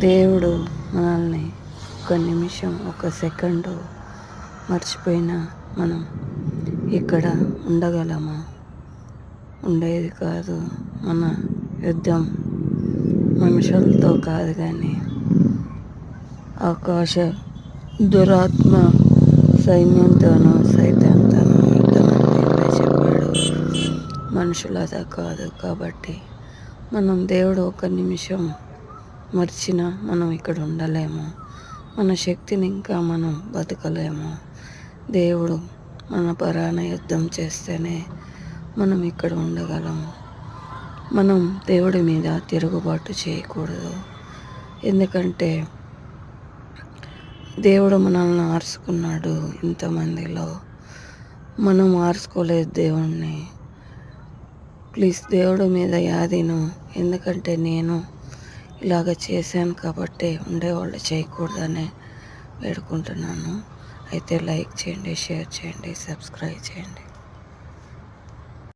దేవుడు మనల్ని ఒక నిమిషం ఒక సెకండు మర్చిపోయినా మనం ఇక్కడ ఉండగలమా? ఉండేది కాదు మన యుద్ధం మనుషులతో కాదు కానీ ఆకాశ దురాత్మ సైన్యంతోనూ సైతాంతోనూ యుద్ధం చెప్పాడు. మనుషులతో కాదు కాబట్టి మనం దేవుడు ఒక నిమిషం మర్చినా మనం ఇక్కడ ఉండలేము. మన శక్తిని ఇంకా మనం బతకలేము. దేవుడు మన పరాన యుద్ధం చేస్తేనే మనం ఇక్కడ ఉండగలము మనం దేవుడి మీద తిరుగుబాటు చేయకూడదు. ఎందుకంటే దేవుడు మనల్ని ఆర్చుకున్నాడు ఇంతమందిలో. మనం ఆర్చుకోలేదు దేవుణ్ణి. ప్లీజ్ దేవుడి మీద యాదిను ఎందుకంటే నేను ఇలాగ చేశాను కాబట్టి ఉండేవాళ్ళు చేయకూడదని వేడుకుంటున్నాను. అయితే లైక్ చేయండి షేర్ చేయండి సబ్స్క్రైబ్ చేయండి.